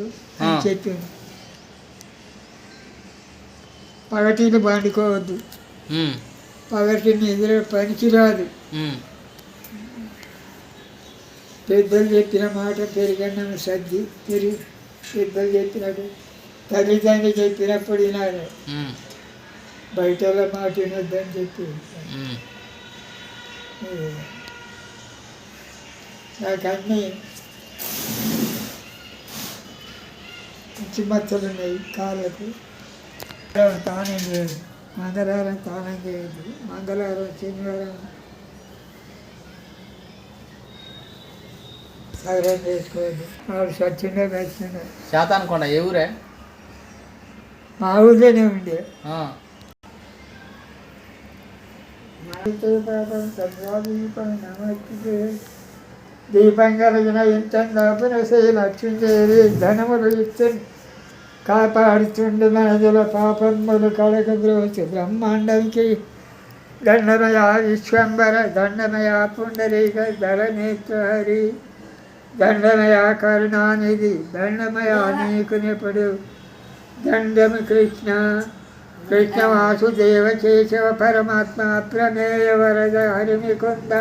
అని. చెప్పింది పగటిని పండుకోవద్దు. ఉమ్, పగటిని ఎదురు పనికిరాదు. ఉమ్, పెద్దలు చెప్పిన మాట పెరిగన్నం సర్ది పెరిగి పెద్దలు చెప్పినట్టు తల్లిదండ్రులు చెప్పినప్పుడు వినాలి. బయట మాట వినొద్దని చెప్పి. నాకు అన్నీ పిచ్చి మచ్చలు ఉన్నాయి కాళ్ళకు. తానం చేయదు. మంగళవారం తానం చేయదు. మంగళవారం శనివారం సగరం చేసుకోవద్దు వాడు స్వచ్ఛంగా వచ్చిండే శాతాన్ కొండ ఏ ఊరే? మా ఊళ్ళోనే ఉండే. దీపం కలిగిన ఇంత లోపల శ్రీ లక్ష్మీదేవి ధనములు ఇచ్చి కాపాడుతుండు మనదుల పాపములు కడకద్రోచి బ్రహ్మాండంకి దండమయ విశ్వంబర దండమయ పుండరీక ధరనేత్రహరి దండమయ కరుణానిధి దండమయ నీకునిపుడు. దండము కృష్ణ కృష్ణ వాసుదేవ కేశవ పరమాత్మ ప్రమేయ వరద హరిమికొంద.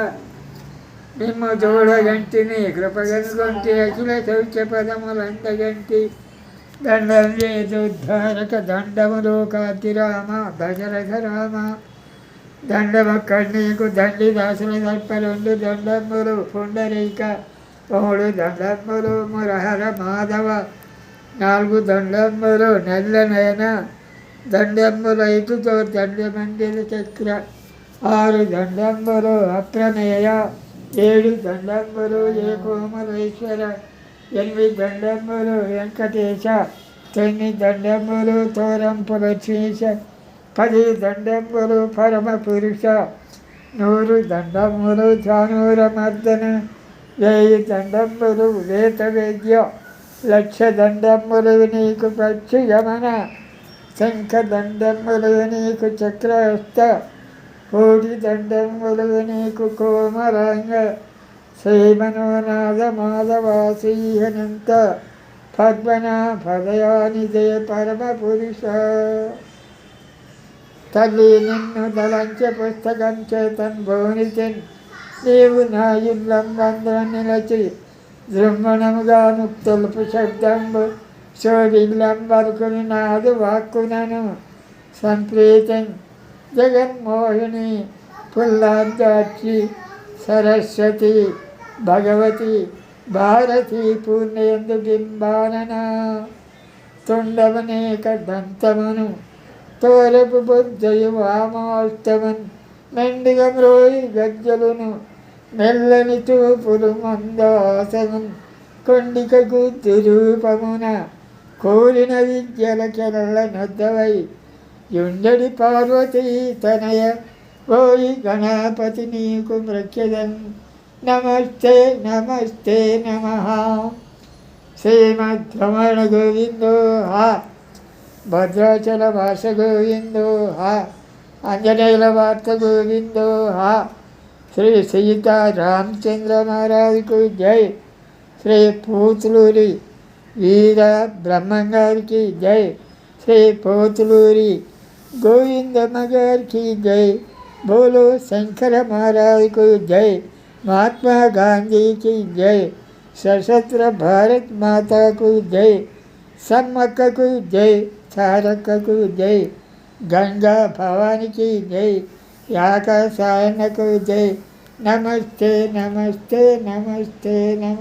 నిమ్మ చూడగంటిని కృపగనుగొంటి అఖిల శౌచ పదములందగంటి. దండం లేదుద్ధారక దండములో కాతిరామ దశరథ రామ దండమక్కడి దండి దాసుల దర్పలుండు దండములు పుండరీక మూడు దండములు మురహర మాధవ. నాలుగు దండములు నల్లనయన దండములు ఐదుతో దండమందిర చక్ర. ఆరు దండములు అప్రమేయ ఏడు దండంబురు ఏ కోమలేశ్వర ఎనిమిది దండములు వెంకటేశ తొమ్మిది దండములు తోరంపుల శేష పది దండములు పరమ పురుష నూరు దండములు చానూర మర్దన వెయ్యి దండములు వేత వేద్య లక్ష దండములు నీకు పక్షి యమన శంఖ దండములు నీకు చక్రహస్త కోటి దండములు నీకు కోమరంగ శ్రీమనోనాథ మాధవాసీహనంత పద్మన పదయాని జయ పరమ పురుష తల్లి నిన్ను దళంచ పుస్తకం చేతన్ భువనిచన్ నీవు నా ఇల్లం వందరం నిలచి దృంగణముగా ముక్తులుపు శబ్దంబు శోభిల్లం వరకుని నాదు వాక్కునను సంప్రీతం జగన్మోహిని పుల్లాందాక్షి సరస్వతి భగవతి భారతి పూర్ణయందు బింబానన. తుండమనేక దంతమును తోరపు బుద్ధయు వామోత్తమన్ మెండిగ మ్రోయి గజ్జలును. మెల్లని చూపులు మందాసనం గుద్దు రూపమున. కోరిన విద్యల కెరళ్ళ నొద్దవై. యుండడి పార్వతీ తనయ ఓయి గణపతి నీకు మృక్యదన్ నమస్తే నమస్తే నమ. శ్రీమద్రమణ గోవిందో హా. భద్రాచల భాష గోవిందో హా. ఆంజనేయుల వార్త గోవిందో హా. శ్రీ సీతా రామచంద్ర మహారాజుకు జై. శ్రీ పోతులూరి వీర బ్రహ్మంగారికి జై. శ్రీ పోతులూరి గోవిందమ్మ గారికి జై. బోలో శంకర మహారాజుకు జై. మహాత్మా గాంధీకి జై. సశస్త్ర భారత్ మాతాకు జై. సమ్మక్కకు జై. సారక్కకు జై. గంగా భవానికి జై. యాకాశాయనకు జై. నమస్తే నమస్తే నమస్తే నమ.